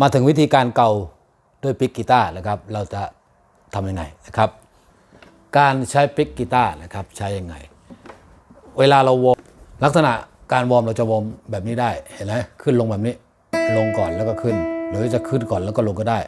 มาถึงวิธีการเกาด้วยปิกกีตาร์นะครับ เราจะทำยังไงนะครับ การใช้ปิกกีตาร์นะครับใช้ยังไง เวลาเราวอร์มลักษณะการวอร์มเราจะวอร์มแบบนี้ได้เห็นไหมขึ้นลงแบบนี้ ลงก่อนแล้วก็ขึ้น หรือจะขึ้นก่อนแล้วก็ลงก็ได้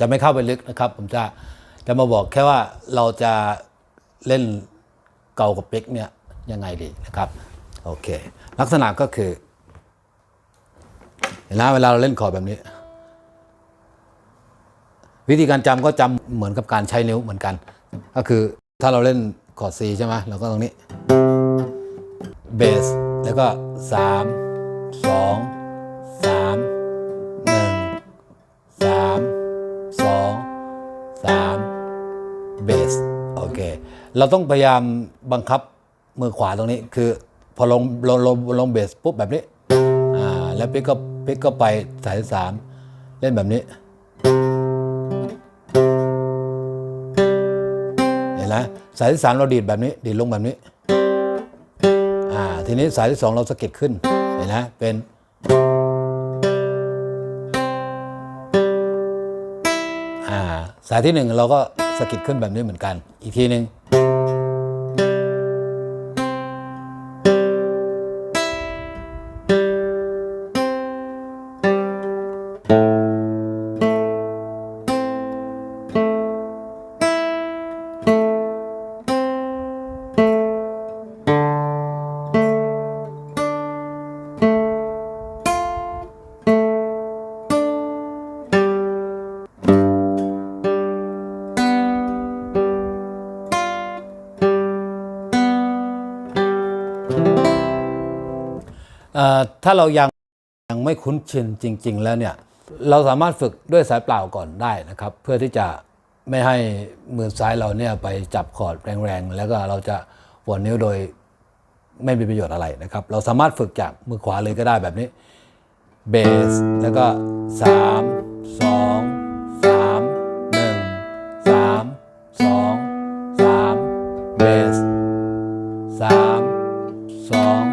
จะไม่เข้าไปลึกนะครับ ผมจะจะมาบอกแค่ว่าเราจะเล่นเก่ากับเป๊กเนี่ยยังไงดีนะครับโอเค ลักษณะก็คือเห็นไหมเวลาเราเล่นคอแบบนี้ วิธีการจำก็จำเหมือนกับการใช้นิ้วเหมือนกัน ก็คือถ้าเราเล่นคอด C ใช่ไหมเราก็ตรงนี้เบสแล้วก็ 3 2 3 โอเค เราต้องพยายามบังคับมือขวาตรงนี้ คือพอลงลงลงลงเบสปุ๊บแบบนี้อ่าแล้วปิ๊กก็ปิ๊กก็ไปสายที่สามเล่นแบบนี้เห็นไหมสายที่สามเราดีดแบบนี้ดีดลงแบบนี้อ่าทีนี้สายที่สองเราสะกิดขึ้นเห็นไหมเป็นอ่าสายที่หนึ่งเราก็ สะกิดขึ้นแบบนี้เหมือนกัน อีกทีหนึ่ง ถ้าเรายังยังไม่คุ้นชินจริง ๆ แล้วเนี่ยเราสามารถฝึกด้วยสายเปล่าก่อนได้นะครับ เพื่อที่จะไม่ให้มือซ้ายเราเนี่ยไปจับคอร์ดแรงๆแล้วก็เราจะปวดนิ้วโดยไม่มีประโยชน์อะไรนะครับ เราสามารถฝึกจากมือขวาเลยก็ได้แบบนี้เบสแล้วก็ 3 2 3 1 3 2 3เบส3 2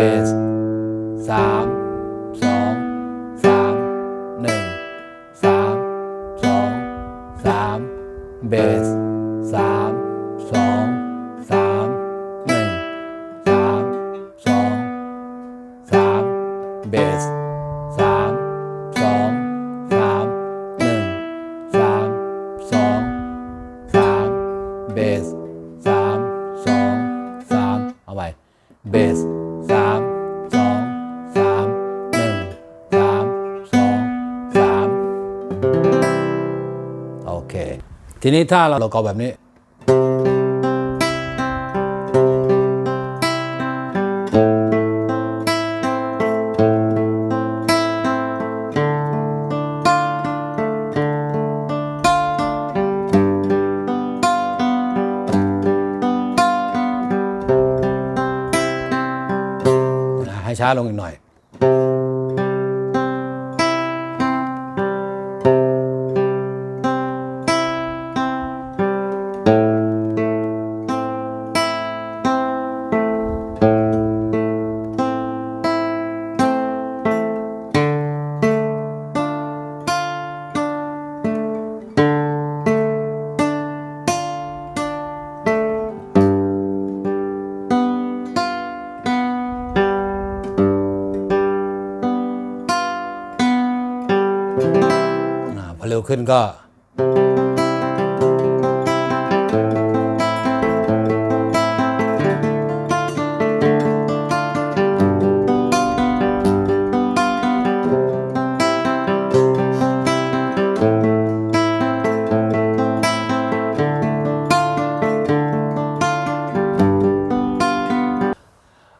สสามสองสามหนึ่งสามสองสามเบสสามสองสามหนึ่งสามสองสามเบสสามสองสามหนึ่งสามสองสามเบสสามสองสามเอาไปเบส โอเค ทีนี้ถ้าเราเกาแบบนี้ให้ช้าลงอีกหน่อย ร็วขึ้นก็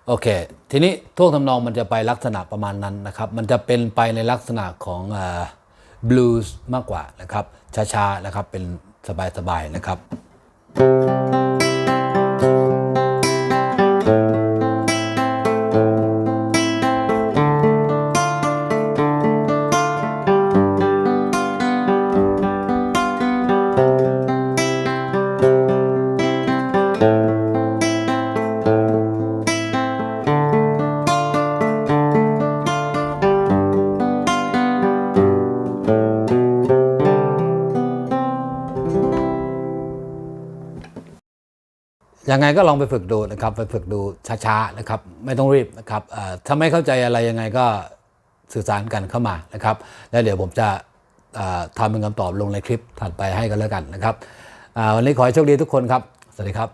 โอเค ทีนี้ท่วงทำนองมันจะไปลักษณะประมาณนั้นนะครับ มันจะเป็นไปในลักษณะของอ บลูส์มากกว่านะครับช้าๆนะครับเป็นสบายๆนะครับ ยังไงก็ลองไปฝึกดูนะครับไปฝึกดูช้าๆนะครับไม่ต้องรีบนะครับถ้าไม่เข้าใจอะไรยังไงก็สื่อสารกันเข้ามานะครับ แล้วเดี๋ยวผมจะทำเป็นคำตอบลงในคลิปถัดไปให้กันแล้วกันนะครับวันนี้ขอให้โชคดีทุกคนครับ สวัสดีครับ